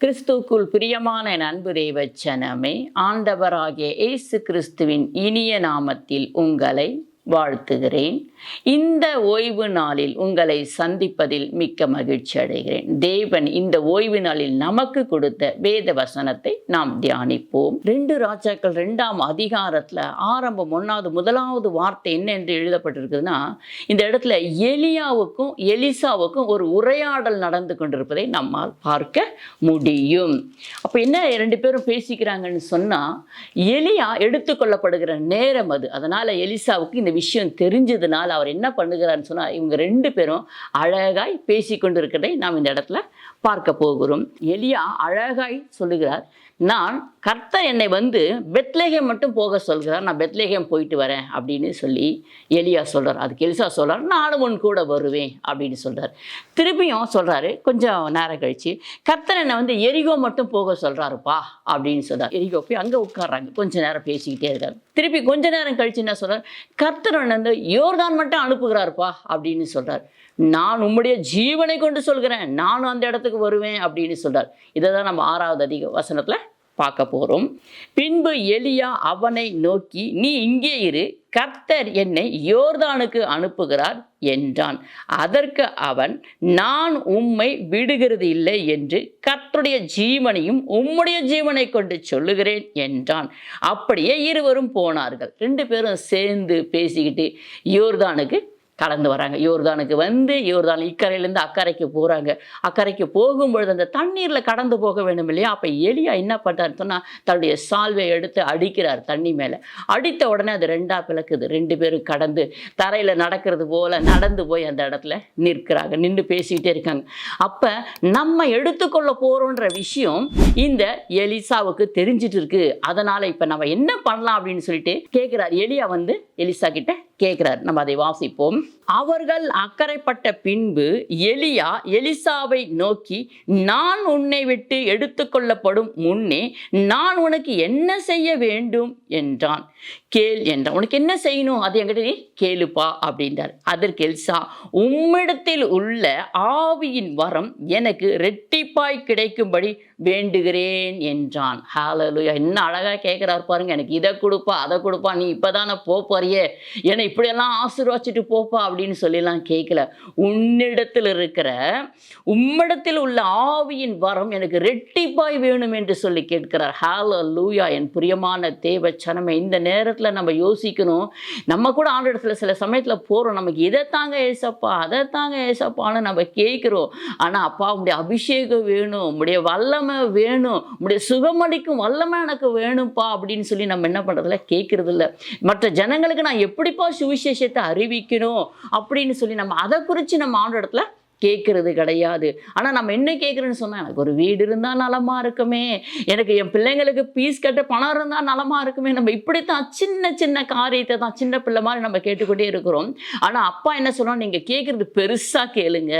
கிறிஸ்துக்குள் பிரியமான நண்பு தேவச்சனமே ஆண்டவராகிய இயேசு கிறிஸ்துவின் இனிய நாமத்தில் உங்களை வாழ்த்துகிறேன். இந்த ஓய்வு நாளில் உங்களை சந்திப்பதில் மிக்க மகிழ்ச்சி அடைகிறேன். தேவன் இந்த ஓய்வு நாளில் நமக்கு கொடுத்த வேத வசனத்தை நாம் தியானிப்போம். ரெண்டு ராஜாக்கள் ரெண்டாம் அதிகாரத்தில் ஆரம்பம் ஒன்னாவது முதலாவது வார்த்தை என்ன என்று எழுதப்பட்டிருக்குதுன்னா இந்த இடத்துல எலியாவுக்கும் எலிசாவுக்கும் ஒரு உரையாடல் நடந்து கொண்டிருப்பதை நம்மால் பார்க்க முடியும். அப்போ என்ன ரெண்டு பேரும் பேசிக்கிறாங்கன்னு சொன்னால் எலியா எடுத்துக்கொள்ளப்படுகிற நேரம் அது. அதனால் எலிசாவுக்கு இந்த விஷயம் தெரிஞ்சதுனால் அவர் என்ன பண்ணுகிறார்னு சொன்னால் இவங்க ரெண்டு பேரும் அழகாய் பேசி கொண்டிருக்கிறதை நாம் இந்த இடத்துல பார்க்க போகிறோம். எலியா அழகாய் சொல்லுகிறார் நான் கர்த்தர் என்னை வந்து பெத்லேகம் மட்டும் போக சொல்கிறார் நான் பெத்லேகேம் போயிட்டு வரேன் அப்படின்னு சொல்லி எலியா சொல்கிறார் அதுக்கு எலிசா சொல்கிறார் நானும் உன் கூட வருவேன் அப்படின்னு சொல்கிறார் திருப்பியும் சொல்கிறாரு கொஞ்சம் நேரம் கழித்து கர்த்தர் என்னை வந்து எரிகோ மட்டும் போக சொல்கிறாருப்பா அப்படின்னு சொல்கிறார் எரிகோ போய் அங்கே உட்கார்றாங்க கொஞ்சம் நேரம் பேசிக்கிட்டே இருக்காரு. திருப்பி கொஞ்ச நேரம் கழிச்சு என்ன சொல்கிறார் கர்த்தர் என்னை வந்து யோர்தான் மட்டும் அனுப்புகிறாருப்பா அப்படின்னு சொல்கிறார் நான் உம்முடைய ஜீவனை கொண்டு சொல்கிறேன் நானும் அந்த இடத்துக்கு வருவேன் அப்படின்னு சொல்கிறார் இதை தான் நம்ம ஆறாவது அதிக வசனத்தில் பார்க்க போகிறோம் பின்பு எலியா அவனை நோக்கி நீ இங்கே இரு கர்த்தர் என்னை யோர்தானுக்கு அனுப்புகிறார் என்றான். அதற்கு அவன் நான் உம்மை விடுகிறது இல்லை என்று கர்த்தருடைய ஜீவனையும் உம்முடைய ஜீவனை கொண்டு சொல்லுகிறேன் என்றான். அப்படியே இருவரும் போனார்கள். ரெண்டு பேரும் சேர்ந்து பேசிக்கிட்டு யோர்தானுக்கு கலந்து வராங்க. யோர்தானுக்கு வந்து யோர்தான் இக்கரையிலேருந்து அக்கறைக்கு போகிறாங்க அக்கறைக்கு போகும்பொழுது அந்த தண்ணீரில் கடந்து போக வேண்டும் இல்லையா? அப்போ எலியா என்ன பண்ணுறாருன்னு சொன்னால் தன்னுடைய சால்வை எடுத்து அடிக்கிறார் தண்ணி மேலே. அடித்த உடனே அது ரெண்டாக பிளக்குது. ரெண்டு பேரும் கடந்து தரையில் நடக்கிறது போல் நடந்து போய் அந்த இடத்துல நிற்கிறாங்க. நின்று பேசிக்கிட்டே இருக்காங்க. அப்போ நம்ம எடுத்துக்கொள்ள போகிறோன்ற விஷயம் இந்த எலிசாவுக்கு தெரிஞ்சிட்டு இருக்கு. அதனால் இப்போ நம்ம என்ன பண்ணலாம் அப்படின்னு சொல்லிட்டு கேட்குறார் எலியா வந்து எலிசா கிட்ட கேட்குறாரு நம்ம அதை வாசிப்போம். அவர்கள் அக்கறைப்பட்ட பின்பு எலியா எலிசாவை நோக்கி நான் உன்னை விட்டு எடுத்துக்கொள்ளப்படும் முன்னே நான் உனக்கு என்ன செய்ய வேண்டும்? என்றான். கேள் என்றான். உனக்கு என்ன செய்யணும்? அது என்கிட்ட நீ கேளுப்பா அப்படின்றார். அதற்கு எலிசா உம்மிடத்தில் உள்ள ஆவியின் வரம் எனக்கு ரெட்டிப்பாய் கிடைக்கும்படி வேண்டுகிறேன் என்றான். ஹாலலுயா என்ன அழகாக கேட்குறாரு பாருங்க. எனக்கு இதை கொடுப்பா அதை கொடுப்பா நீ இப்போ தானே போறியே என்னை இப்படியெல்லாம் ஆசீர்வாச்சிட்டு போப்பா அப்படின்னு சொல்லிலாம் கேட்கல உன்னிடத்தில் இருக்கிற உம்மிடத்தில் உள்ள ஆவியின் வரம் எனக்கு ரெட்டிப்பாய் வேணும் என்று சொல்லி கேட்கிறார். ஹால லூயா என் பிரியமான தேவ சனமே இந்த நேரத்தில் நம்ம யோசிக்கணும். நம்ம கூட ஆண்டிடத்தில் சில சமயத்தில் போகிறோம் நமக்கு இதை தாங்க ஏசப்பா அதை தாங்க ஏசப்பான்னு நம்ம கேட்குறோம் ஆனால் அப்பா உங்களுடைய அபிஷேகம் வேணும். உடைய வல்லம் வேணும். உங்களுடைய சுகமளிக்கும் வல்லமை எனக்கு வேணும்ப்பா அப்படின்னு சொல்லி நம்ம என்ன பண்ணுறதில்ல கேட்குறது இல்லை மற்ற ஜனங்களுக்கு நான் எப்படிப்பா சுவிசேஷத்தை அறிவிக்கணும் அப்படின்னு சொல்லி நம்ம அதை குறித்து நம்ம ஆண்டு இடத்துல கேட்கறது கிடையாது. ஆனால் நம்ம என்ன கேட்குறேன்னு சொன்னால் எனக்கு ஒரு வீடு இருந்தால் நலமாக இருக்குமே. எனக்கு என் பிள்ளைங்களுக்கு பீஸ் கட்ட பணம் இருந்தால் நலமாக இருக்குமே. நம்ம இப்படித்தான் சின்ன சின்ன காரியத்தை தான் சின்ன பிள்ளை மாதிரி நம்ம கேட்டுக்கொண்டே இருக்கிறோம். ஆனால் அப்பா என்ன சொல்லணும் நீங்கள் கேட்குறது பெருசாக கேளுங்க.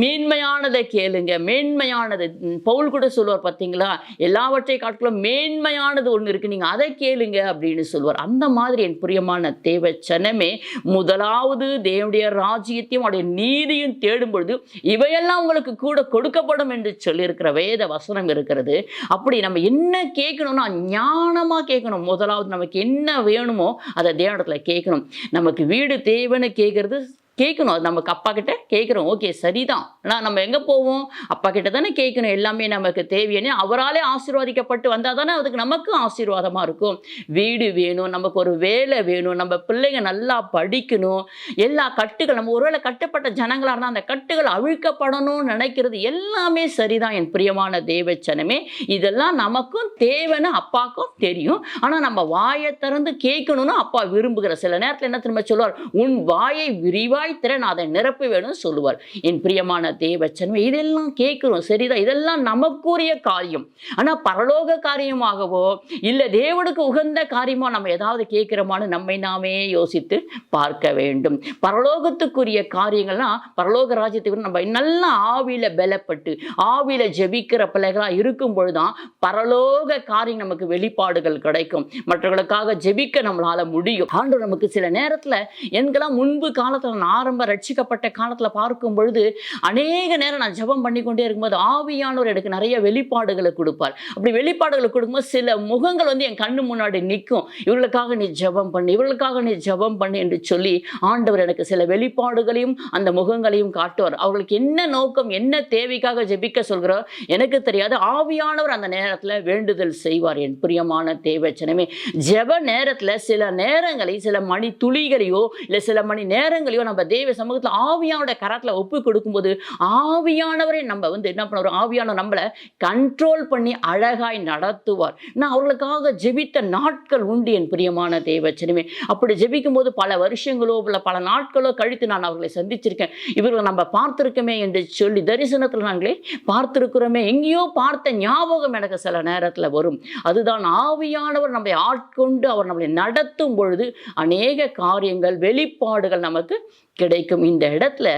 மேன்மையானதை கேளுங்க. மேன்மையானது பவுல் கூட சொல்லுவார் பார்த்தீங்களா எல்லாவற்றை காட்டிலும் மேன்மையானது ஒன்று இருக்குது நீங்கள் அதை கேளுங்க அப்படின்னு சொல்லுவார். அந்த மாதிரி என் பிரியமான தேவச்சனமே சனமே முதலாவது தேவனுடைய ராஜ்யத்தையும் அவருடைய நீதியும் தேடும்போது பொழுது இவையெல்லாம் உங்களுக்கு கூட கொடுக்கப்படும் என்று சொல்லியிருக்கிற வேத வசனம் இருக்கிறது. அப்படி நம்ம என்ன கேட்கணும்னா ஞானமாக கேட்கணும். முதலாவது நமக்கு என்ன வேணுமோ அதை தேவனத்தில் கேட்கணும். நமக்கு வீடு தேவைன்னு கேட்கறது கேட்கணும். அது நமக்கு அப்பா கிட்ட கேட்குறோம். ஓகே சரிதான். ஆனால் நம்ம எங்கே போவோம்? அப்பா கிட்ட தானே கேட்கணும். எல்லாமே நமக்கு தேவையான அவராலே ஆசீர்வாதிக்கப்பட்டு வந்தால் தானே அதுக்கு நமக்கும் ஆசீர்வாதமாக இருக்கும். வீடு வேணும் நமக்கு ஒரு வேலை வேணும் நம்ம பிள்ளைங்க நல்லா படிக்கணும். எல்லா கட்டுகள் நம்ம ஒருவேளை கட்டுப்பட்ட ஜனங்களாக இருந்தால் அந்த கட்டுகள் அழுக்கப்படணும்னு நினைக்கிறது எல்லாமே சரிதான். என் பிரியமான தேவச்சனமே இதெல்லாம் நமக்கும் தேவைன்னு அப்பாவுக்கும் தெரியும். ஆனால் நம்ம வாயை திறந்து கேட்கணும்னு அப்பா விரும்புகிற சில நேரத்தில் என்ன திரும்ப சொல்லுவார்? உன் வாயை விரிவாய் திற அதை நிரப்ப வேணும்னு சொல்லுவார். என் பிரியமான தேவச்சன்மை இதெல்லாம் கேட்குறோம். சரிதான் இதெல்லாம் நமக்குரிய காரியம். ஆனால் பரலோக காரியமாகவோ இல்லை தேவனுக்கு உகந்த காரியமோ நம்ம ஏதாவது கேட்குறோமான்னு நம்மை நாமே யோசித்து பார்க்க வேண்டும். பரலோகத்துக்குரிய காரியங்கள்லாம் பரலோக ராஜ்யத்துக்கு நம்ம நல்ல ஆவியில பலப்பட்டு ஆவியில ஜெபிக்கிற பிள்ளைகளாக இருக்கும் பொழுதுதான் பரலோக காரியம் நமக்கு வெளிப்பாடுகள் கிடைக்கும். மற்றவர்களுக்காக ஜெபிக்க நம்மளால முடியும். ஆண்டு நமக்கு சில நேரத்தில் எங்கெல்லாம் முன்பு காலத்தில் நான் ஆரம்ப ரட்சிக்கப்பட்ட காலத்தில் பார்க்கும் பொழுது அநேக நேரம் நான் ஜெபம் பண்ணி கொண்டே இருக்கும்போது ஆவியானவர் எனக்கு நிறைய வெளிப்பாடுகளை கொடுப்பார். அப்படி வெளிப்பாடுகளை கொடுக்கும்போது சில முகங்கள் வந்து என் கண்ணு முன்னாடி நிற்கும். இவர்களுக்காக நீ ஜெபம் பண்ணு இவர்களுக்காக நீ ஜெபம் பண்ணு என்று சொல்லி ஆண்டவர் எனக்கு சில வெளிப்பாடுகளையும் அந்த முகங்களையும் காட்டுவார். அவர்களுக்கு என்ன நோக்கம் என்ன தேவைக்காக ஜெபிக்க சொல்கிறோ எனக்கு தெரியாது. ஆவியானவர் அந்த நேரத்தில் வேண்டுதல் செய்வார். என் பிரியமான தேவச்சனமே ஜெப நேரத்தில் சில நேரங்களை சில மணி துளிகளையோ இல்லை சில மணி நேரங்களையோ நம்ம தேவ சமூகத்தில் ஆவியானோட கரத்தில் ஒப்பு கொடுக்கும்போது ஆவியானவரை நம்ம வந்து என்ன பண்ணுவார்? ஆவியானவர் நம்மளை கண்ட்ரோல் பண்ணி அழகாய் நடத்துவார். நான் அவர்களுக்காக ஜெபித்த நாட்கள் உண்டு என் பிரியமான தேவச்சனமே அப்படி ஜெபிக்கும் போது பல வருஷங்களோ இல்லை பல நாட்களோ கழித்து நான் அவர்களை சந்திச்சிருக்கேன். இவர்களை நம்ம பார்த்துருக்கோமே என்று சொல்லி தரிசனத்தில் நாங்களே பார்த்துருக்கிறோமே. எங்கேயோ பார்த்த ஞாபகம் எனக்கு சில நேரத்தில் வரும். அதுதான் ஆவியானவர் நம்மை ஆட்கொண்டு அவர் நம்மளை நடத்தும் பொழுது அநேக காரியங்கள் வெளிப்பாடுகள் நமக்கு கிடைக்கும். இந்த இடத்துல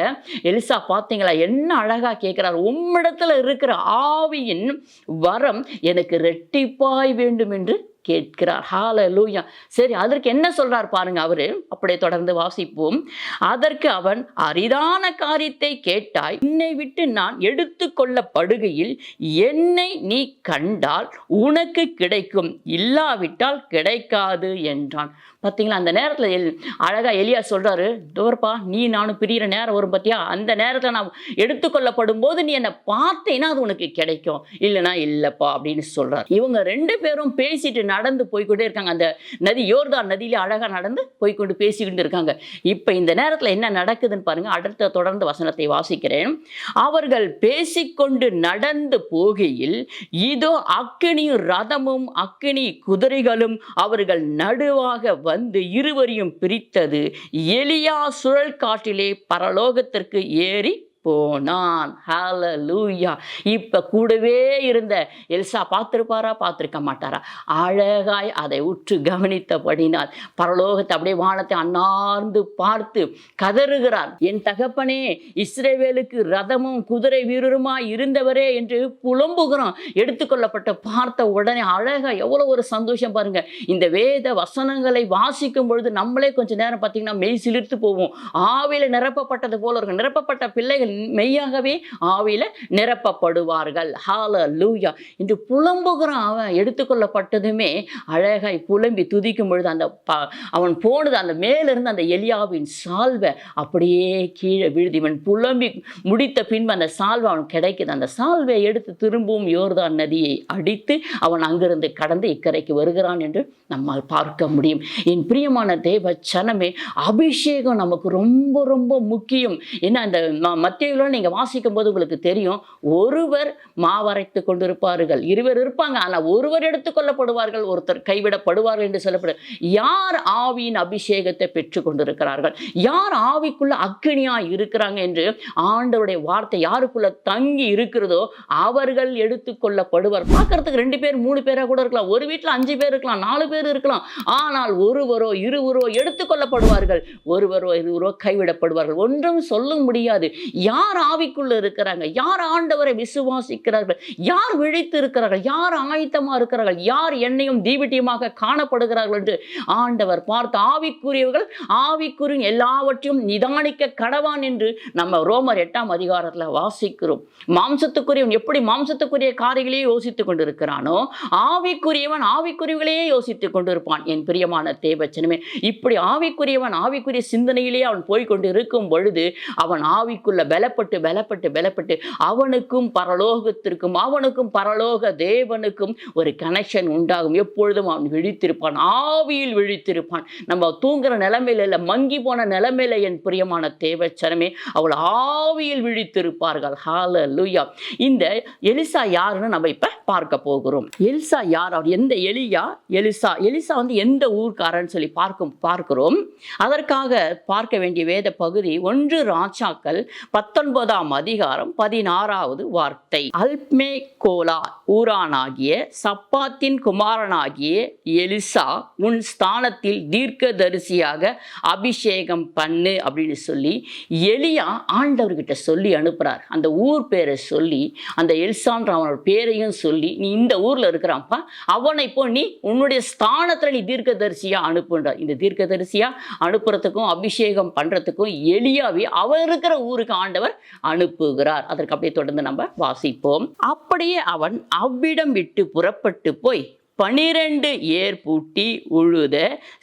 எலிசா பார்த்தீங்களா? என்ன அழகாக கேட்குறாரு? உம்மிடத்துல இருக்கிற ஆவியின் வரம் எனக்கு ரெட்டிப்பாய் வேண்டும் என்று கேட்கிறார். ஹால லூயா சரி அதற்கு என்ன சொல்றார் பாருங்க அவரு. அப்படியே தொடர்ந்து வாசிப்போம். அதற்கு அவன் அரிதான காரியத்தை கேட்டாய். என்னை விட்டு நான் எடுத்துக்கொள்ளப்படுகையில் என்னை நீ கண்டால் உனக்கு கிடைக்கும். இல்லாவிட்டால் கிடைக்காது என்றான். பார்த்தீங்களா அந்த நேரத்தில் எல் அழகாக எலியா சொல்கிறாரு தோர்ப்பா நீ நானும் பிரியிற நேரம் வரும் பார்த்தியா அந்த நேரத்தில் நான் எடுத்துக்கொள்ளப்படும் போது நீ என்னை பார்த்தேன்னா அது உனக்கு கிடைக்கும். இல்லைனா இல்லைப்பா அப்படின்னு சொல்கிறார் இவங்க ரெண்டு பேரும் பேசிட்டு நடந்து போய்க்கொண்டே இருக்காங்க. அந்த நதி யோர்தான் நதியிலே அழகாக நடந்து போய்க்கொண்டு பேசிக்கிட்டு இருக்காங்க. இப்போ இந்த நேரத்தில் என்ன நடக்குதுன்னு பாருங்க. அடுத்த தொடர்ந்து வசனத்தை வாசிக்கிறேன். அவர்கள் பேசிக்கொண்டு நடந்து போகையில் இதோ அக்கினியும் ரதமும் அக்கினி குதிரைகளும் அவர்கள் நடுவாக வந்து இருவரையும் பிரித்தது. எலியா சுழல் காட்டிலே பரலோகத்திற்கு ஏறி போனான். ஹalleluya இப்ப கூடவே இருந்த எல்சா பார்த்திருப்பாரா? பார்த்திருக்க மாட்டாரா? அழகாய் அதை உற்று கவனித்தபடினால் பரலோகத்தை அப்படியே வானத்தை அன்னார்ந்து பார்த்து கதறுகிறார். என் தகப்பனே இஸ்ரேவேலுக்கு ரதமும் குதிரை வீரருமாய் இருந்தவரே என்று புலம்புகிறோம் எடுத்துக்கொள்ளப்பட்ட பார்த்த உடனே அழகா எவ்வளோ ஒரு சந்தோஷம் பாருங்க. இந்த வேத வசனங்களை வாசிக்கும் பொழுது நம்மளே கொஞ்ச நேரம் பார்த்தீங்கன்னா மெய் சிலிர்த்து போவோம். ஆவியில நிரப்பப்பட்டது போல இருக்கும் நிரப்பப்பட்ட பிள்ளைகள் மெய்யாகவே ஆவியில் நிரப்பப்படுவார்கள். ஹால லூயா என்று புலம்புகிற அவன் எடுத்துக்கொள்ளப்பட்டதுமே அழகாய் புலம்பி துதிக்கும் பொழுது அந்த ப அவன் போனது அந்த மேலிருந்து அந்த எலியாவின் சால்வை அப்படியே கீழே விழுது. இவன் புலம்பி முடித்த பின்பு அந்த சால்வை அவன் கிடைக்குது. அந்த சால்வை எடுத்து திரும்பவும் யோர்தான் நதியை அடித்து அவன் அங்கிருந்து கடந்து இக்கரைக்கு வருகிறான் என்று நம்மால் பார்க்க முடியும். என் பிரியமான தேவ சனமே அபிஷேகம் நமக்கு ரொம்ப ரொம்ப முக்கியம். ஏன்னா அந்த மத்திய வார்த்தைகளும் நீங்கள் வாசிக்கும் போது உங்களுக்கு தெரியும் ஒருவர் மாவரைத்து கொண்டிருப்பார்கள். இருவர் இருப்பாங்க ஆனா ஒருவர் எடுத்துக்கொள்ளப்படுவார்கள் ஒருத்தர் கைவிடப்படுவார்கள் என்று சொல்லப்படும் யார் ஆவியின் அபிஷேகத்தை பெற்று கொண்டிருக்கிறார்கள்? யார் ஆவிக்குள்ள அக்கினியா இருக்கிறாங்க என்று ஆண்டவருடைய வார்த்தை யாருக்குள்ள தங்கி இருக்கிறதோ அவர்கள் எடுத்துக்கொள்ளப்படுவார் பார்க்கறதுக்கு ரெண்டு பேர் மூணு பேரா கூட இருக்கலாம் ஒரு வீட்டில் அஞ்சு பேர் இருக்கலாம் நாலு பேர் இருக்கலாம் ஆனால் ஒருவரோ இருவரோ எடுத்துக்கொள்ளப்படுவார்கள் ஒருவரோ இருவரோ கைவிடப்படுவார்கள். ஒன்றும் சொல்ல முடியாது. யார் ஆவிக்குள்ள இருக்கிறாங்க? யார் ஆண்டவரை விசுவாசிக்கிறார்கள்? யார் விழித்து இருக்கிறார்கள் யார் ஆயத்தமாக இருக்கிறார்கள்? யார் என்னையும் தீவிட்டியமாக காணப்படுகிறார்கள் என்று ஆண்டவர் பார்த்து ஆவிக்குரியவர்கள் ஆவிக்குரிய எல்லாவற்றையும் நிதானிக்க கடவான் என்று நம்ம ரோமர் எட்டாம் அதிகாரத்தில் வாசிக்கிறோம். மாம்சத்துக்குரியவன் எப்படி மாம்சத்துக்குரிய காரியங்களையே யோசித்துக் கொண்டிருக்கிறானோ ஆவிக்குரியவன் ஆவிக்குரியவர்களையே யோசித்துக் கொண்டிருப்பான். என் பிரியமான தேவச்சனமே இப்படி ஆவிக்குரியவன் ஆவிக்குரிய சிந்தனையிலேயே அவன் போய்கொண்டு இருக்கும் பொழுது அவன் ஆவிக்குள்ள பலப்பட்டு பலப்பட்டு பலப்பட்டு அவனுக்கும் பரலோகத்திற்கும் அவனுக்கும் பரலோக தேவனுக்கும் ஒரு கனெக்ஷன் உண்டாகும். எப்பொழுதும் அவன் விழித்திருப்பான் ஆவியில் விழித்திருப்பான். நம்ம தூங்குற நிலைமையில இல்லை மங்கி போன நிலைமையில என் பிரியமான தேவச்சனமே அவள் ஆவியில் விழித்திருப்பார்கள். ஹால லூயா இந்த எலிசா யாருன்னு நம்ம இப்போ பார்க்க போகிறோம். எலிசா யார்? அவர் எந்த எலியா? எலிசா எலிசா வந்து எந்த ஊர்க்காரன்னு சொல்லி பார்க்கும் பார்க்கிறோம். அதற்காக பார்க்க வேண்டிய வேத பகுதி ஒன்று ராஜாக்கள் பத்து பத்தொன்பதாம் அதிகாரம் பதினாறாவது வார்த்தை. அல்மே கோலா ஊரானாகிய சப்பாத்தின் குமாரனாகிய எலிசா உன் ஸ்தானத்தில் தீர்க்க தரிசியாக அபிஷேகம் பண்ணு அப்படின்னு சொல்லி எலியா ஆண்டவர்கிட்ட சொல்லி அனுப்புகிறார் அந்த ஊர் பேரை சொல்லி அந்த எலிசான்ற அவனோட பேரையும் சொல்லி நீ இந்த ஊரில் இருக்கிறான்ப்பா அவனை இப்போ நீ உன்னுடைய ஸ்தானத்தில் நீ தீர்க்கதரிசியா அனுப்புன்றார். இந்த தீர்க்கதரிசியா அனுப்புறதுக்கும் அபிஷேகம் பண்ணுறதுக்கும் எலியாவே அவர் இருக்கிற ஊருக்கு ஆண்டு ஆண்டவர் அனுப்புகிறார். அதற்கு அப்படியே தொடர்ந்து நம்ம வாசிப்போம். அப்படியே அவன் அவ்விடம் விட்டு புறப்பட்டு போய் பனிரெண்டு ஏர் பூட்டி உழுத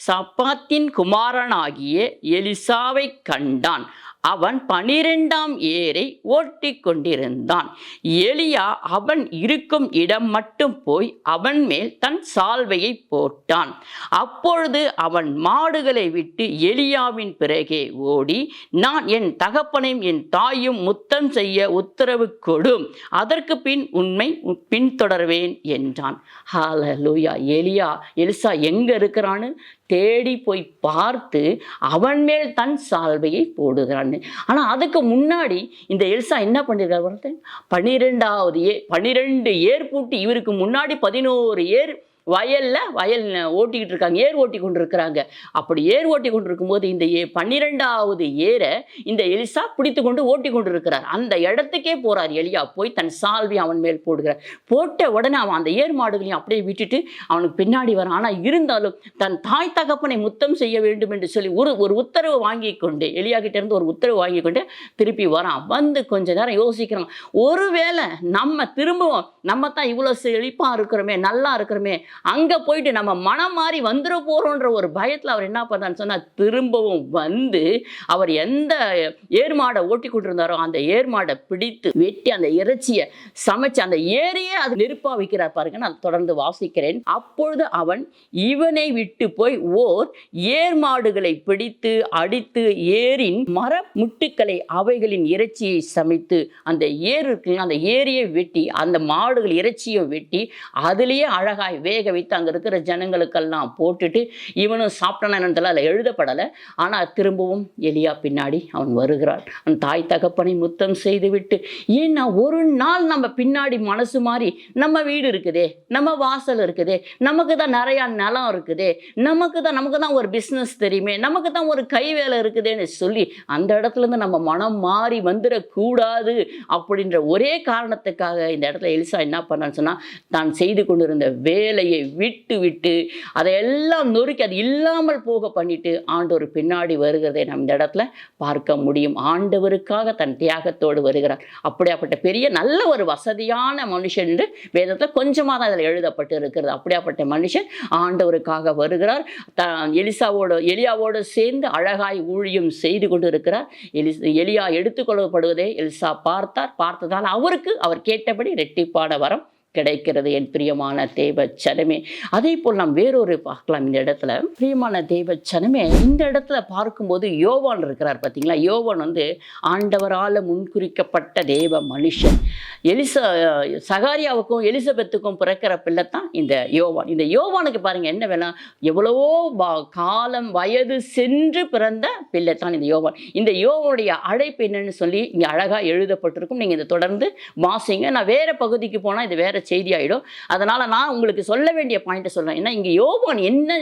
சப்பாத்தின் குமாரனாகிய எலிசாவை கண்டான். அவன் பனிரெண்டாம் ஏரை ஓட்டிக் கொண்டிருந்தான் எலியா அவன் இருக்கும் இடம் மட்டும் போய் அவன் மேல் தன் சால்வையை போட்டான். அப்பொழுது அவன் மாடுகளை விட்டு எலியாவின் பிறகே ஓடி நான் என் தகப்பனையும் என் தாயும் முத்தம் செய்ய உத்தரவு கொடும். அதற்கு பின் உண்மை பின்தொடர்வேன் என்றான். ஹாலலூயா எலியா எலிசா எங்க இருக்கிறான்னு தேடி போய் பார்த்து அவன் மேல் தன் சால்வையை போடுகிறான்னு ஆனால் அதுக்கு முன்னாடி இந்த எல்சா என்ன பண்ணியிருக்காரு பாருங்க பன்னிரெண்டாவது ஏ பன்னிரெண்டு ஏர் பூட்டி இவருக்கு முன்னாடி பதினோரு ஏர் வயலில் வயல் ஓட்டிக்கிட்டு இருக்காங்க ஏர் ஓட்டி கொண்டு இருக்கிறாங்க அப்படி ஏர் ஓட்டி கொண்டு இருக்கும்போது இந்த ஏ பன்னிரெண்டாவது ஏரை இந்த எலிசா பிடித்து கொண்டு ஓட்டி கொண்டு இருக்கிறார் அந்த இடத்துக்கே போகிறார் எலியா போய் தன் சால்வி அவன் மேல் போடுகிறார். போட்ட உடனே அவன் அந்த ஏர் மாடுகளையும் அப்படியே விட்டுட்டு அவனுக்கு பின்னாடி வரான். ஆனால் இருந்தாலும் தன் தாய் தகப்பனை முத்தம் செய்ய வேண்டும் என்று சொல்லி ஒரு ஒரு உத்தரவு வாங்கி கொண்டு எலியா கிட்டேருந்து ஒரு உத்தரவு வாங்கி கொண்டு திருப்பி வரான். வந்து கொஞ்ச நேரம் யோசிக்கிறான். ஒருவேளை நம்ம திரும்பவும் நம்ம தான் இவ்வளோ செழிப்பாக இருக்கிறோமே நல்லா இருக்கிறோமே அங்க போயிட்டு நம்ம மனம் மாறி வந்துட போகிறோன்ற ஒரு பயத்துல அவர் என்ன பண்ணான்னு சொன்னா திரும்பவும் வந்து அவர் எந்த ஏர்மாடை ஓட்டி கொண்டிருந்தாரோ அந்த ஏர்மாடை பிடித்து வெட்டி அந்த இறைச்சியை சமைச்சு அந்த ஏரியே அது நெருப்பா வைக்கிறார் பாருங்க நான் தொடர்ந்து வாசிக்கிறேன். அப்பொழுது அவன் இவனை விட்டு போய் ஓர் ஏர் மாடுகளை பிடித்து அடித்து ஏரின் மர முட்டுக்களை அவைகளின் இறைச்சியை சமைத்து அந்த ஏர் இருக்குங்க அந்த ஏரியை வெட்டி அந்த மாடுகள் இறைச்சியும் வெட்டி அதுலேயே அழகாய் வேக வைத்து அங்கே இருக்கிற ஜனங்களுக்கெல்லாம் போட்டுட்டு இவனும் சாப்பிட்டானன்றதுல அதில் எழுதப்படலை. ஆனால் திரும்பவும் எலியா பின்னாடி அவன் வருகிறான். அவன் தாய் தகப்பனை முத்தம் செய்துவிட்டு ஏன்னா ஒரு நாள் நம்ம பின்னாடி மனசு மாறி நம்ம வீடு இருக்குதே நம்ம வாசல் இருக்குதே நமக்கு தான் நிறையா நிலம் இருக்குதே நமக்கு தான் நமக்கு தான் ஒரு பிஸ்னஸ் தெரியுமே நமக்கு தான் ஒரு கை வேலை இருக்குதேன்னு சொல்லி அந்த இடத்துலேருந்து நம்ம மனம் மாறி வந்துடக்கூடாது அப்படின்ற ஒரே காரணத்துக்காக இந்த இடத்துல எலிசா என்ன பண்ணான்னு சொன்னால் தான் செய்து கொண்டிருந்த வேலையை விட்டு விட்டு அதையெல்லாம் நொறுக்கி அது இல்லாமல் போக பண்ணிட்டு ஆண்டவர் பின்னாடி வருகிறதை நம்ம இந்த இடத்துல பார்க்க முடியும். ஆண்டவருக்காக தன் தியாகத்தோடு வருகிறார். அப்படியாப்பட்ட பெரிய நல்ல ஒரு வசதியான மனுஷன் என்று வேதத்தில் கொஞ்சமாக தான் அதில் எழுதப்பட்டு இருக்கிறது அப்படியாப்பட்ட மனுஷன் ஆண்டவருக்காக வருகிறார். த எலிசாவோடு எலியாவோடு சேர்ந்து அழகாய் ஊழியம் செய்து கொண்டு இருக்கிறார் எலி எலியா எடுத்துக்கொள்ளப்படுவதை எலிசா பார்த்தார். பார்த்ததால் அவருக்கு அவர் கேட்டபடி ரெட்டிப்பான வரம் கிடைக்கிறது என் பிரியமான தேவ சனமே. அதே போல் நாம் வேறொரு பார்க்கலாம் இந்த இடத்துல. பிரியமான தேவ சனமே இந்த இடத்துல பார்க்கும்போது யோவான் இருக்கிறார் பார்த்தீங்களா? யோவான் வந்து ஆண்டவரால் முன்குறிக்கப்பட்ட தேவ மனுஷன். எலிச சகாரியாவுக்கும் எலிசபெத்துக்கும் பிறக்கிற பிள்ளை தான் இந்த யோவான். இந்த யோவானுக்கு பாருங்க என்ன வேணும் எவ்வளவோ காலம் வயது சென்று பிறந்த பிள்ளை தான் இந்த யோவான். இந்த யோவனுடைய அழைப்பு என்னன்னு சொல்லி இங்கே அழகாக எழுதப்பட்டிருக்கும். நீங்கள் இதை தொடர்ந்து வாசிங்க. நான் வேற பகுதிக்கு போனால் இது வேற செய்தி ஆகிடும் அதனால் நான் உங்களுக்கு சொல்ல வேண்டிய பாயிண்ட்டை சொல்றேன். ஏன்னா இங்கே யோவான் என்ன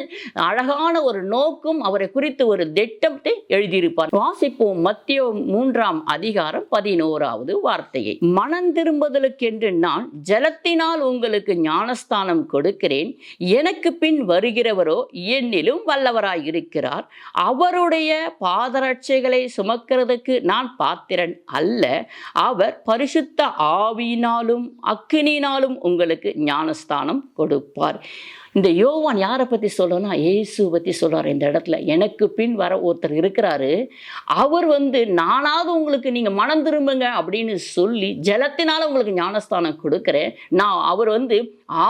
அழகான ஒரு நோக்கும் அவரை குறித்து ஒரு திட்டத்தை எழுதியிருப்பார். வாசிப்போம் மத்திய மூன்றாம் அதிகாரம் பதினோராவது வார்த்தையை. மனம் திரும்புதலுக்கென்று நான் ஜலத்தினால் உங்களுக்கு ஞானஸ்தானம் கொடுக்கிறேன். எனக்கு பின் வருகிறவரோ என்னிலும் வல்லவராய் இருக்கிறார் அவருடைய பாதரட்சைகளை சுமக்கிறதுக்கு நான் பாத்திரன் அல்ல. அவர் பரிசுத்த ஆவியினாலும் அக்கினியினாலும் உங்களுக்கு ஞானஸ்தானம் கொடுப்பார். இந்த யோவான் யாரை பற்றி சொல்லணும்னா இயேசு பற்றி சொல்றாரு இந்த இடத்துல. எனக்கு பின் வர ஒருத்தர் இருக்கிறாரு. அவர் வந்து நானாவது உங்களுக்கு நீங்கள் மனம் திரும்புங்க அப்படின்னு சொல்லி ஜலத்தினால் உங்களுக்கு ஞானஸ்தானம் கொடுக்குறேன். நான் அவர் வந்து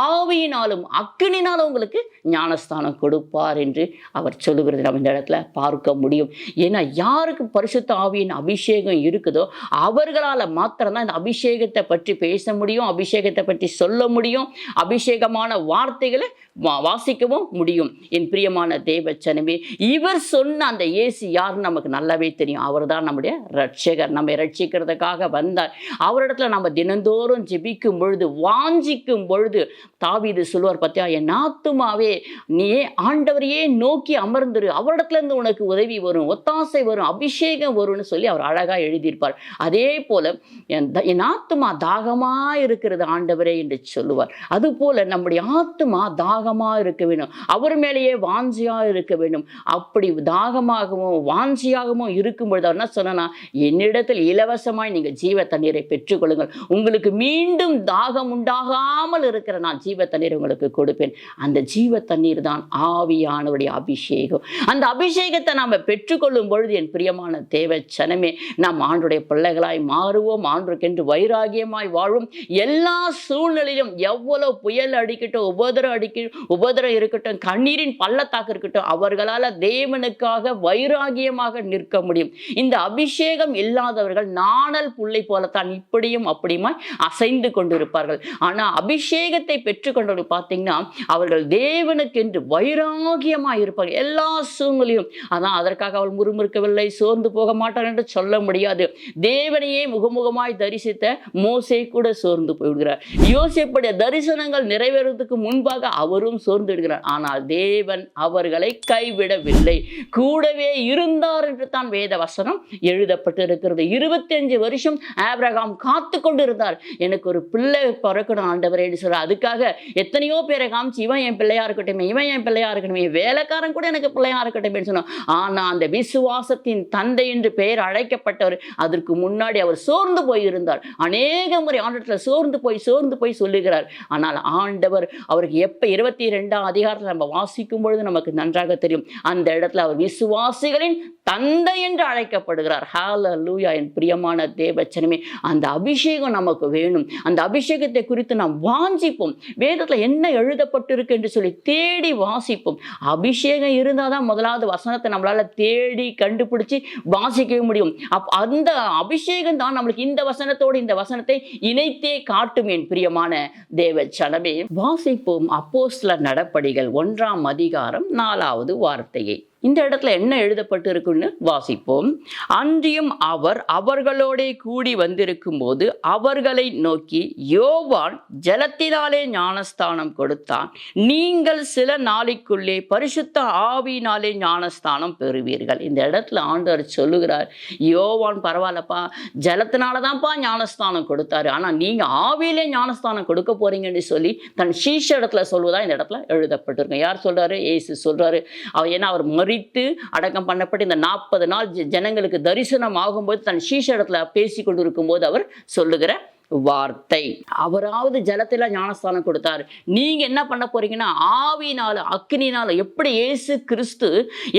ஆவியினாலும் அக்கினினாலும் உங்களுக்கு ஞானஸ்தானம் கொடுப்பார் என்று அவர் சொல்லுகிறது. நம்ம இந்த இடத்துல பார்க்க முடியும். ஏன்னா யாருக்கு பரிசுத்த ஆவியின் அபிஷேகம் இருக்குதோ அவர்களால் மாத்திரம்தான் இந்த அபிஷேகத்தை பற்றி பேச முடியும் அபிஷேகத்தை பற்றி சொல்ல முடியும். அபிஷேகமான வார்த்தைகளை வாசிக்கவும் முடியும். என் பிரியமான தேவச்சனமே இவர் சொன்ன அந்த இயேசு யாருன்னு நமக்கு நல்லாவே தெரியும். அவர் தான் நம்முடைய ரட்சகர் நம்மை ரட்சிக்கிறதுக்காக வந்தார். அவரிடத்துல நம்ம தினந்தோறும் ஜெபிக்கும் பொழுது வாஞ்சிக்கும் பொழுது தாவிது சொல்லுவார் பார்த்தியா என் ஆத்துமாவே நீயே ஆண்டவரையே நோக்கி அமர்ந்துரு. அவரிடத்துலேருந்து உனக்கு உதவி வரும் ஒத்தாசை வரும் அபிஷேகம் வரும்னு சொல்லி அவர் அழகாக எழுதியிருப்பார். அதே போல் என் த- ஆத்துமா தாகமாக இருக்கிறது ஆண்டவரே என்று சொல்லுவார். அதுபோல் நம்முடைய ஆத்துமா தாகமாக இருக்க வேண்டும். அவர் மேலேயே வாஞ்சியாக இருக்க வேண்டும். அப்படி தாகமாகவும் வாஞ்சியாகவும் இருக்கும் பொழுது என்ன சொன்னா என்னிடத்தில் இலவசமாய் நீங்கள் ஜீவ தண்ணீரை பெற்றுக்கொள்ளுங்கள் உங்களுக்கு மீண்டும் தாகம் உண்டாகாமல் இருக்கிற நான் ஜீவ தண்ணீர் உங்களுக்கு கொடுப்பேன். அந்த ஜீவ தண்ணீர் தான் ஆவியானவருடைய அபிஷேகம். அந்த அபிஷேகத்தை நாம் பெற்றுக்கொள்ளும் பொழுது என் பிரியமான தேவ சனமே நாம் ஆண்டுடைய பிள்ளைகளாய் மாறுவோம். ஆண்டுக்கென்று வைராகியமாய் வாழும் எல்லா சூழ்நிலையிலும் எவ்வளோ புயல் அடிக்கட்டும் உபதிரம் அடிக்க உபதிரம் இருக்கட்டும் கண்ணீரின் பள்ளத்தாக்கு இருக்கட்டும் அவர்களால் தேவனுக்காக வைராகியமாக நிற்க முடியும். இந்த அபிஷேகம் இல்லாதவர்கள் நாணல் புள்ளை போலத்தான் இப்படியும் அப்படியுமாய் அசைந்து கொண்டிருப்பார்கள். ஆனால் அபிஷேகத்தை பெற்றுக்கொண்டவர்கள் பார்த்தீங்கன்னா அவர்கள் தேவனுக்கென்று வைராகியமாக இருப்பார்கள் எல்லா சூழ்நிலையும். அதான் அதற்காக அவள் முறுமுறுக்கவில்லை சோர்ந்து போக மாட்டார் என்று சொல்ல முடியாது. தேவனையே முகமுகமாய் தரிசித்த மோசே கூட சோர்ந்து போய்விடுகிறார். யோசிப்புடைய தரிசனங்கள் நிறைவேறதுக்கு முன்பாக அவர் அவரும் சோர்ந்து விடுகிறார் ஆனால் தேவன் அவர்களை கைவிடவில்லை. கூடவே இருந்தார் என்று தான் வேத வசனம் எழுதப்பட்டு இருக்கிறது இருபத்தஞ்சு வருஷம் ஆபிரகாம் காத்து கொண்டு இருந்தார் எனக்கு ஒரு பிள்ளை பிறக்கணும் ஆண்டவரேன்னு சொல்ற அதுக்காக எத்தனையோ பேரை காமிச்சு இவன் என் பிள்ளையா இருக்கட்டும் இவன் என் பிள்ளையா இருக்கட்டும் என் வேலைக்காரன் கூட எனக்கு பிள்ளையா இருக்கட்டும் சொன்னோம் ஆனால் அந்த விசுவாசத்தின் தந்தை என்று பெயர் அழைக்கப்பட்டவர் அதற்கு முன்னாடி அவர் சோர்ந்து போய் இருந்தார் அநேக முறை ஆண்டத்தில் சோர்ந்து போய் சோர்ந்து போய் சொல்லுகிறார். ஆனால் ஆண்டவர் அவருக்கு எப்ப இருபத்தி ரெண்டாம் அதிகாரத்தில் நம்ம வாசிக்கும் பொழுது நமக்கு நன்றாக தெரியும். அந்த இடத்துல அவர் விசுவாசிகளின் தந்தை என்று அழைக்கப்படுகிறார். ஹால லூயா என் பிரியமான தேவச்சனமே. அந்த அபிஷேகம் நமக்கு வேணும். அந்த அபிஷேகத்தை குறித்து நாம் வாஞ்சிப்போம். வேதத்தில் என்ன எழுதப்பட்டிருக்கு என்று சொல்லி தேடி வாசிப்போம். அபிஷேகம் இருந்தால் தான் முதலாவது வசனத்தை நம்மளால தேடி கண்டுபிடிச்சு வாசிக்கவே முடியும். அப் அந்த அபிஷேகம் தான் நம்மளுக்கு இந்த வசனத்தோடு இந்த வசனத்தை இணைத்தே காட்டும் என் பிரியமான தேவச்சனமே. வாசிப்போம். அப்போ சில நடப்படிகள் ஒன்றாம் அதிகாரம் நாலாவது வார்த்தையை. இந்த இடத்துல என்ன எழுதப்பட்டு இருக்குன்னு வாசிப்போம். அன்றியும் அவர் அவர்களோடே கூடி வந்திருக்கும் போது அவர்களை நோக்கி யோவான் ஜலத்தினாலே ஞானஸ்தானம் கொடுத்தான். நீங்கள் சில நாளைக்குள்ளே பரிசுத்த ஆவியினாலே ஞானஸ்தானம் பெறுவீர்கள். இந்த இடத்துல ஆண்டவர் சொல்லுகிறார் யோவான் பரவாயில்லப்பா ஜலத்தினால தான்ப்பா ஞானஸ்தானம் கொடுத்தாரு. ஆனால் நீங்க ஆவியிலே ஞானஸ்தானம் கொடுக்க போறீங்கன்னு சொல்லி தன் சீஷ இடத்துல சொல்வதா இந்த இடத்துல எழுதப்பட்டிருக்கு. யார் சொல்றாரு? ஏசு சொல்றாரு. அவர் ஏன்னா அவர் மறித்து அடக்கம் பண்ணப்பட்டு இந்த நாற்பது நாள் ஜனங்களுக்கு தரிசனம் ஆகும்போது தன் சீஷ இடத்துல பேசி கொண்டிருக்கும் போது அவர் சொல்லுகிற வார்த்தை. அவராவது ஜலத்தில் ஞானஸ்தானம் கொடுத்தாரு. நீங்கள் என்ன பண்ண போறீங்கன்னா ஆவியினால அக்னினால எப்படி ஏசு கிறிஸ்து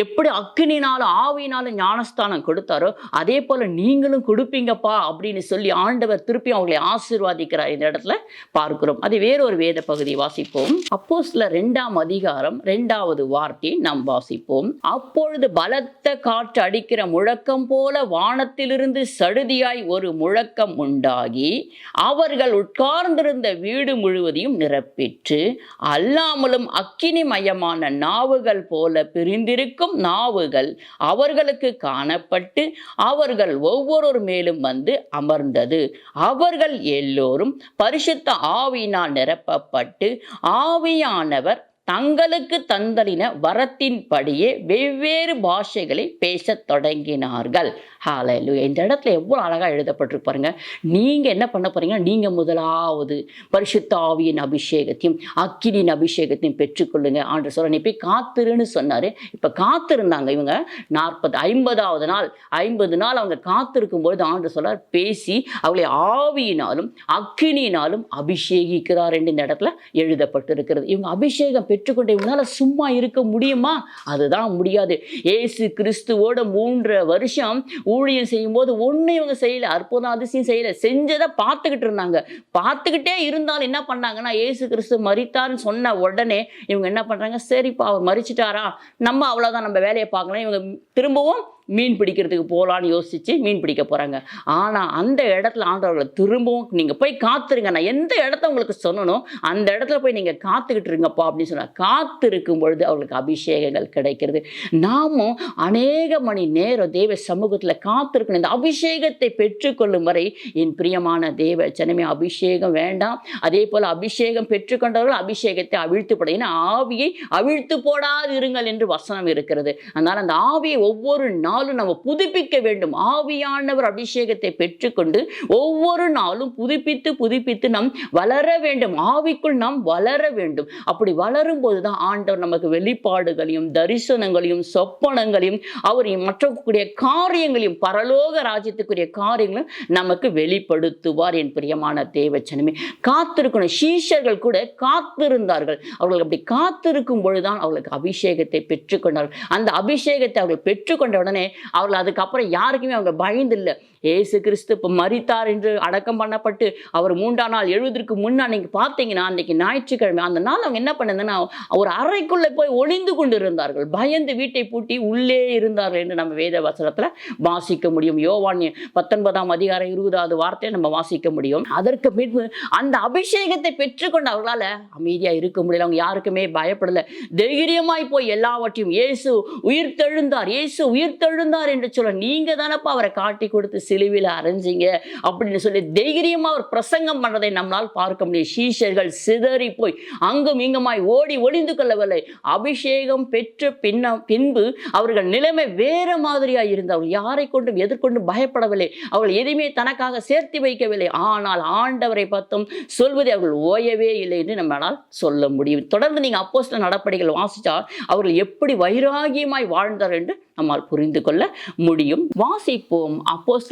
எப்படி அக்னினால ஆவியினால ஞானஸ்தானம் கொடுத்தாரோ அதே போல் நீங்களும் கொடுப்பீங்கப்பா அப்படின்னு சொல்லி ஆண்டவர் திருப்பி அவங்களை ஆசீர்வாதிக்கிறார் இந்த இடத்துல பார்க்கிறோம். அது வேறொரு வேத பகுதி வாசிப்போம். அப்போ சில ரெண்டாம் அதிகாரம் ரெண்டாவது வார்த்தையை நாம் வாசிப்போம். அப்பொழுது பலத்த காற்று அடிக்கிற முழக்கம் போல வானத்திலிருந்து சடுதியாய் ஒரு முழக்கம் உண்டாகி அவர்கள் உட்கார்ந்திருந்த வீடு முழுவதையும் நிரப்பிற்று. அல்லாமலும் அக்கினிமயமான நாவுகள் போல பிரிந்திருக்கும் நாவுகள் அவர்களுக்கு காணப்பட்டு அவர்கள் ஒவ்வொருவர் மேலும் வந்து அமர்ந்தது. அவர்கள் எல்லோரும் பரிசுத்த ஆவியினால் நிரப்பப்பட்டு ஆவியானவர் தங்களுக்கு தந்தலின வரத்தின்படியே வெவ்வேறு பாஷைகளை பேசத் தொடங்கினார்கள். ஹalleluya இந்த இடத்துல எவ்வளோ அழகாக எழுதப்பட்டிருக்கு பாருங்க. நீங்கள் என்ன பண்ண போறீங்கன்னா நீங்கள் முதலாவது பரிசுத்தாவியின் அபிஷேகத்தையும் அக்கினியின் அபிஷேகத்தையும் பெற்றுக்கொள்ளுங்க. ஆண்டு சொல்ல நீ போய் காத்திருன்னு சொன்னார். இப்போ காத்திருந்தாங்க இவங்க. நாற்பது ஐம்பதாவது நாள் ஐம்பது நாள் அவங்க காத்திருக்கும் பொழுது ஆண்டு சொல்லார் பேசி அவளை ஆவியினாலும் அக்கினியினாலும் அபிஷேகிக்கிறார் என்று இந்த இடத்துல எழுதப்பட்டிருக்கிறது. இவங்க அபிஷேகம் பெற்றுக்கொண்டு இவங்களால சும்மா இருக்க முடியுமா? அதுதான் முடியாது. ஏசு கிறிஸ்துவோட மூன்று வருஷம் ஊழியம் செய்யும்போது ஒன்றும் இவங்க செய்யலை அற்புதம் அதிசயம் செய்யலை செஞ்சதை பார்த்துக்கிட்டு இருந்தாங்க. பார்த்துக்கிட்டே இருந்தாலும் என்ன பண்ணாங்கன்னா ஏசு கிறிஸ்து மறித்தார்னு சொன்ன உடனே இவங்க என்ன பண்ணுறாங்க சரிப்பா அவர் மறிச்சிட்டாரா நம்ம அவ்வளோதான் நம்ம வேலையை பார்க்கலாம் இவங்க திரும்பவும் மீன் பிடிக்கிறதுக்கு போகலான்னு யோசித்து மீன் பிடிக்க போகிறாங்க ஆனால் அந்த இடத்துல ஆண்டவர்களை திரும்பவும் நீங்கள் போய் காத்துருங்க. நான் எந்த இடத்த உங்களுக்கு சொல்லணும் அந்த இடத்துல போய் நீங்கள் காத்துக்கிட்டு இருங்கப்பா அப்படின்னு சொன்னால் காத்திருக்கும் பொழுது அவர்களுக்கு அபிஷேகங்கள் கிடைக்கிறது. நாமும் அநேக மணி நேரம் தேவ சமூகத்தில் காத்திருக்கணும். இந்த அபிஷேகத்தை பெற்றுக்கொள்ளும் வரை என் பிரியமான தேவ ஜனமே அபிஷேகம் வேண்டாம். அதே போல் அபிஷேகம் பெற்றுக்கொண்டவர்கள் அபிஷேகத்தை அவிழ்த்து போட ஏன்னா ஆவியை அவிழ்த்து போடாது இருங்கள் என்று வசனம் இருக்கிறது. அதனால் அந்த ஆவியை ஒவ்வொரு நாள் நாளும் நம்ம புதுப்பிக்க வேண்டும். ஆவியானவர் அபிஷேகத்தை பெற்றுக்கொண்டு ஒவ்வொரு நாளும் புதுப்பித்து புதுப்பித்து நாம் வளர வேண்டும். ஆவிக்குள் நாம் வளர வேண்டும். அப்படி வளரும் போது தான் ஆண்டவர் நமக்கு வெளிப்பாடுகளையும் தரிசனங்களையும் சொப்பனங்களையும் அவர் மற்றக்கூடிய காரியங்களையும் பரலோக ராஜ்யத்துக்குரிய காரியங்களும் நமக்கு வெளிப்படுத்துவார் என் பிரியமான தேவச்சனமே. காத்திருக்கணும். சீஷர்கள் கூட காத்திருந்தார்கள். அவர்கள் அப்படி காத்திருக்கும் பொழுதுதான் அவர்களுக்கு அபிஷேகத்தை பெற்றுக்கொண்டார்கள். அந்த அபிஷேகத்தை அவர்கள் பெற்றுக்கொண்ட உடனே அவர்கள் அதுக்கப்புறம் யாருக்குமே அவங்க பயந்து இல்லை. ஏசு கிறிஸ்து இப்போ மறித்தார் என்று அடக்கம் பண்ணப்பட்டு அவர் மூன்றாம் நாள் எழுவதற்கு முன்னா நீங்கள் பார்த்தீங்கன்னா அன்னைக்கு ஞாயிற்றுக்கிழமை அந்த நாள் அவங்க என்ன பண்ணதுன்னா ஒரு அறைக்குள்ளே போய் ஒளிந்து கொண்டு இருந்தார்கள் பயந்து வீட்டை பூட்டி உள்ளே இருந்தார்கள் என்று நம்ம வேத வசனத்தில் வாசிக்க முடியும். யோவான் பத்தொன்பதாம் அதிகாரம் இருபதாவது வார்த்தையை நம்ம வாசிக்க முடியும். அதற்கு பின்பு அந்த அபிஷேகத்தை பெற்றுக்கொண்டு அவர்களால் அமைதியாக இருக்க முடியல. அவங்க யாருக்குமே பயப்படலை. தைரியமாய் போய் எல்லாவற்றையும் இயேசு உயிர் தெழுந்தார் இயேசு உயிர் தெழுந்தார் என்று சொல்ல நீங்கள் தானப்பா அவரை காட்டி கொடுத்து சிலுவையில் அரைஞ்சிங்க அப்படின்னு சொல்லி தைரியமாக அவர் பிரசங்கம் பண்ணுறதை நம்மளால் பார்க்க முடியும். சீஷர்கள் சிதறி போய் அங்கும் இங்குமாய் ஓடி ஒளிந்து கொள்ளவில்லை. அபிஷேகம் பெற்ற பின்ன பின்பு அவர்கள் நிலைமை வேற மாதிரியாக இருந்தவர்கள் யாரை கொண்டும் எதிர்கொண்டும் பயப்படவில்லை. அவர்கள் எதையுமே தனக்காக சேர்த்து வைக்கவில்லை. ஆனால் ஆண்டவரை பார்த்தும் சொல்வதை அவர்கள் ஓயவே இல்லை என்று நம்மளால் சொல்ல முடியும். தொடர்ந்து நீங்கள் அப்போஸ்தல நடப்படிகள் வாசித்தால் அவர்கள் எப்படி வைராகியமாய் வாழ்ந்தார் என்று நம்மால் புரிந்து கொள்ள முடியும். வாசிப்போம்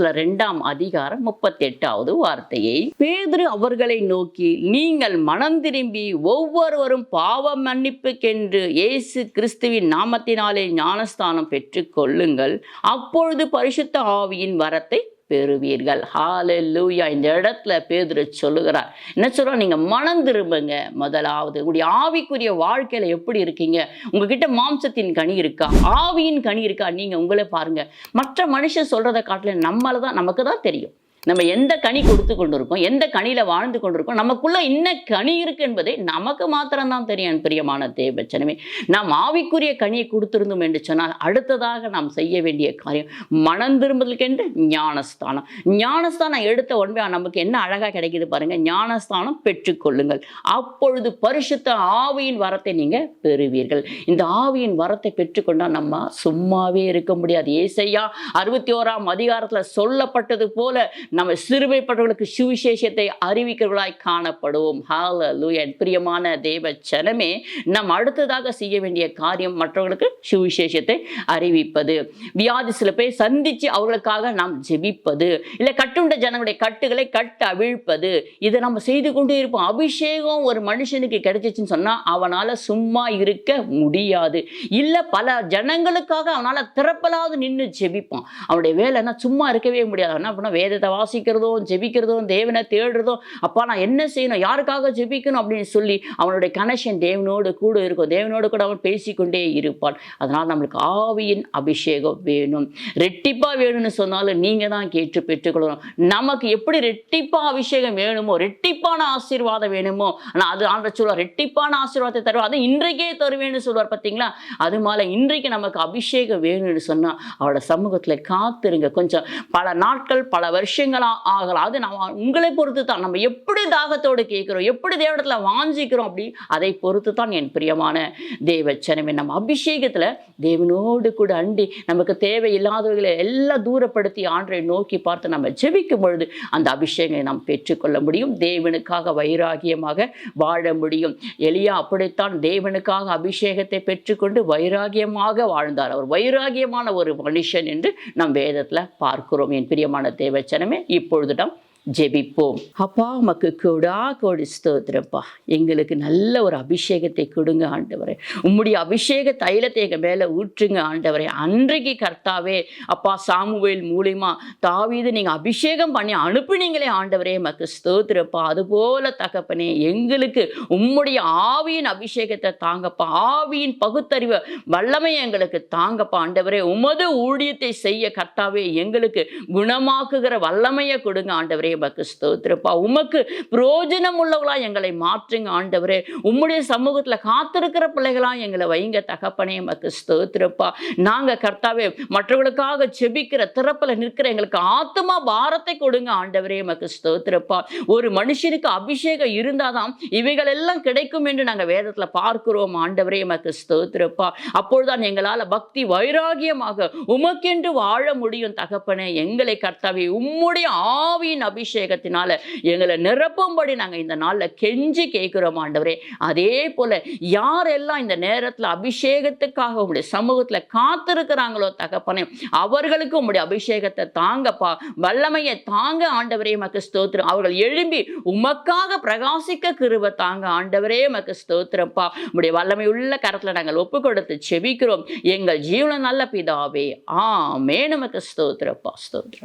அப்போஸ்தல ரெண்டாம் அதிகாரம் முப்பத்தி எட்டாவது வார்த்தையை பேதுரு அவர்களை நோக்கி நீங்கள் மனம் திரும்பி ஒவ்வொருவரும் பாவ மன்னிப்புக்கென்று இயேசு கிறிஸ்துவின் நாமத்தினாலே ஞானஸ்தானம் பெற்றுக்கொள்ளுங்கள் அப்பொழுது பரிசுத்த ஆவியின் வரத்தை பெறுவீர்கள். ஹalleluya இந்த இடத்துல பேதுரு சொல்லுகிறார். என்ன சொல்றோம் நீங்கள் மனம் திரும்புங்க. முதலாவது உங்களுடைய ஆவிக்குரிய வாழ்க்கையில் எப்படி இருக்கீங்க? உங்ககிட்ட மாம்சத்தின் கனி இருக்கா? ஆவியின் கனி இருக்கா? நீங்கள் உங்களே பாருங்கள் மற்ற மனுஷன் சொல்கிறத காட்டில் நம்மளை தான் நமக்கு தான் தெரியும். நம்ம எந்த கனி கொடுத்து கொண்டிருக்கோம் எந்த கனியில வாழ்ந்து கொண்டிருக்கோம் நமக்குள்ள என்ன கனி இருக்கு என்பதை நமக்கு மாத்திரம்தான் தெரியும் பிரியமான தேவச்சனமே. நாம் ஆவிக்குரிய கனியை கொடுத்திருந்தோம் என்று சொன்னால் அடுத்ததாக நாம் செய்ய வேண்டிய காரியம் மனம் திரும்புதலுக்கென்று ஞானஸ்தானம். ஞானஸ்தானம் எடுத்த உடனே நமக்கு என்ன அழகா கிடைக்குது பாருங்க ஞானஸ்தானம் பெற்றுக்கொள்ளுங்கள். அப்பொழுது பரிசுத்த ஆவியின் வரத்தை நீங்க பெறுவீர்கள். இந்த ஆவியின் வரத்தை பெற்றுக்கொண்டால் நம்ம சும்மாவே இருக்க முடியாது. ஏசையா அறுபத்தி ஓராம் அதிகாரத்துல சொல்லப்பட்டது போல நம்ம சிறுமைப்பட்டவர்களுக்கு சுவிசேஷத்தை அறிவிக்கிறவர்களாய் காணப்படுவோம். என் பிரியமான தேவ சனமே நாம் அடுத்ததாக செய்ய வேண்டிய காரியம் மற்றவர்களுக்கு சுவிசேஷத்தை அறிவிப்பது. வியாதி சில பேர் சந்திச்சு அவர்களுக்காக நாம் ஜெபிப்பது. இல்லை கட்டுண்ட ஜனங்களுடைய கட்டுகளை கட்ட அவிழ்ப்பது. இதை நம்ம செய்து கொண்டே இருப்போம். அபிஷேகம் ஒரு மனுஷனுக்கு கிடைச்சிச்சுன்னு சொன்னால் அவனால் சும்மா இருக்க முடியாது. இல்லை பல ஜனங்களுக்காக அவனால் திறப்பலாவது நின்று ஜெபிப்பான். அவனுடைய வேலைன்னா சும்மா இருக்கவே முடியாது. என்ன பண்ண? வேதத்தை வாசிக்கிறதும் ஜெபிக்கிறதும் தேவனை தேடுறதும் அப்பா நான் என்ன செய்யணும்? யாருக்காக ஜெபிக்கணும்? அப்படின்னு சொல்லி அவனுடைய கனெக்ஷன் தேவனோடு கூட இருக்கும். தேவனோடு கூட அவன் பேசிக்கொண்டே இருப்பான். அதனால் நம்மளுக்கு ஆவியின் அபிஷேகம் வேணும். ரெட்டிப்பா வேணும்னு சொன்னாலும் நீங்கள் தான் கேட்டு பெற்றுக்கொள்ளணும். நமக்கு எப்படி ரெட்டிப்பா அபிஷேகம் வேணுமோ ரெட்டிப்பான ஆசீர்வாதம் வேணுமோ ஆனால் அது ஆண்ட சொல்லுவார் ரெட்டிப்பான ஆசீர்வாதத்தை தருவார். அது இன்றைக்கே தருவேன்னு சொல்லுவார் பார்த்தீங்களா அது மாதிரி இன்றைக்கு நமக்கு அபிஷேகம் வேணும்னு சொன்னால் அவளோட சமூகத்தில் காத்திருங்க. கொஞ்சம் பல நாட்கள் பல வருஷங்களா ஆகலாம். அது நம்ம உங்களை பொறுத்து தான் நம்ம எப்படி தாகத்தோடு கேட்குறோம் எப்படி தேவடத்தில் வாஞ்சிக்கிறோம் அப்படி அதை பொறுத்து தான் என் பிரியமான தேவச்சனமே. நம்ம அபிஷேகத்தில் தேவனோடு கூட அண்டி நமக்கு தேவையில்லாதவர்களை எல்லாம் தூரப்படுத்தி ஆண்டரை நோக்கி பார்த்து நம்ம ஜெபிக்கும் பொழுது அந்த அபிஷேகத்தை நாம் பெற்றுக்கொள்ள முடியும். தேவனுக்காக வைராகியமாக வாழ முடியும். எளியா அப்படித்தான் தேவனுக்காக அபிஷேகத்தை பெற்றுக்கொண்டு வைராகியமாக வாழ்ந்தார். அவர் வைராகியமான ஒரு மனுஷன் என்று நம் வேதத்தில் பார்க்கிறோம். என் பிரியமான தேவச்சனமே இப்பொழுது நாம் ஜெபிப்போம். அப்பா உமக்கு கொடா கோடி ஸ்தோத்திரப்பா. எங்களுக்கு நல்ல ஒரு அபிஷேகத்தை கொடுங்க ஆண்டவரே. உம்முடைய அபிஷேக தைலத்தை எங்கள் மேலே ஊற்றுங்க ஆண்டவரே. அன்றைக்கு கர்த்தாவே அப்பா சாமுவேல் மூலியமா தாவீது நீங்கள் அபிஷேகம் பண்ணி அனுப்புனீங்களே ஆண்டவரே. மக்கு ஸ்தோத்திரப்பா. அதுபோல தகப்பனே எங்களுக்கு உம்முடைய ஆவியின் அபிஷேகத்தை தாங்கப்பா. ஆவியின் பகுத்தறிவு வல்லமையை எங்களுக்கு தாங்கப்பா ஆண்டவரே. உமது ஊழியத்தை செய்ய கர்த்தாவே எங்களுக்கு குணமாக்குகிற வல்லமையை கொடுங்க ஆண்டவரே. மக்கு ஸ்தோத்திரப்பா. உமக்கு பிரயோஜனம் உள்ளவளா எங்களை மாற்றுங்க ஆண்டவரே. உம்முடைய சமூகத்தில் காத்திருக்கிற பிள்ளைகளா எங்களை வைங்க தகப்பனே மக்கு ஸ்தோத்திரப்பா. நாங்கள் கர்த்தாவே மற்றவர்களுக்காக செபிக்கிற திறப்பில் நிற்கிற எங்களுக்கு ஆத்மா பாரத்தை கொடுங்க ஆண்டவரே மக்கு ஸ்தோத்திரப்பா. ஒரு மனுஷனுக்கு அபிஷேகம் இருந்தாதான் இவைகள் எல்லாம் கிடைக்கும் என்று நாங்கள் வேதத்தில் பார்க்கிறோம் ஆண்டவரே மக்கு ஸ்தோத்திரப்பா. அப்பொழுதுதான் எங்களால் பக்தி வைராகியமாக உமக்கென்று வாழ முடியும் தகப்பனே. எங்களை கர்த்தாவே உம்முடைய ஆவியின் அபிஷேகம் அபிஷேகத்தினால எங்களை நிரப்பும்படி நாங்கள் இந்த நாளில் கெஞ்சி கேட்குறோம் ஆண்டவரே. அதே போல யாரெல்லாம் இந்த நேரத்தில் அபிஷேகத்துக்காக உங்களுடைய சமூகத்தில் காத்திருக்கிறாங்களோ தகப்பனே அவர்களுக்கு உங்களுடைய அபிஷேகத்தை தாங்கப்பா. வல்லமையை தாங்க ஆண்டவரே மக்கு ஸ்தோத்திரம். அவர்கள் எழும்பி உமக்காக பிரகாசிக்க கிருப தாங்க ஆண்டவரே மக்கு ஸ்தோத்திரப்பா உங்களுடைய வல்லமை உள்ள கரத்தில் நாங்கள் ஒப்பு கொடுத்து செபிக்கிறோம். எங்கள் ஜீவன நல்ல பிதாவே. ஆமே நமக்கு ஸ்தோத்திரப்பா ஸ்தோத்திரம்.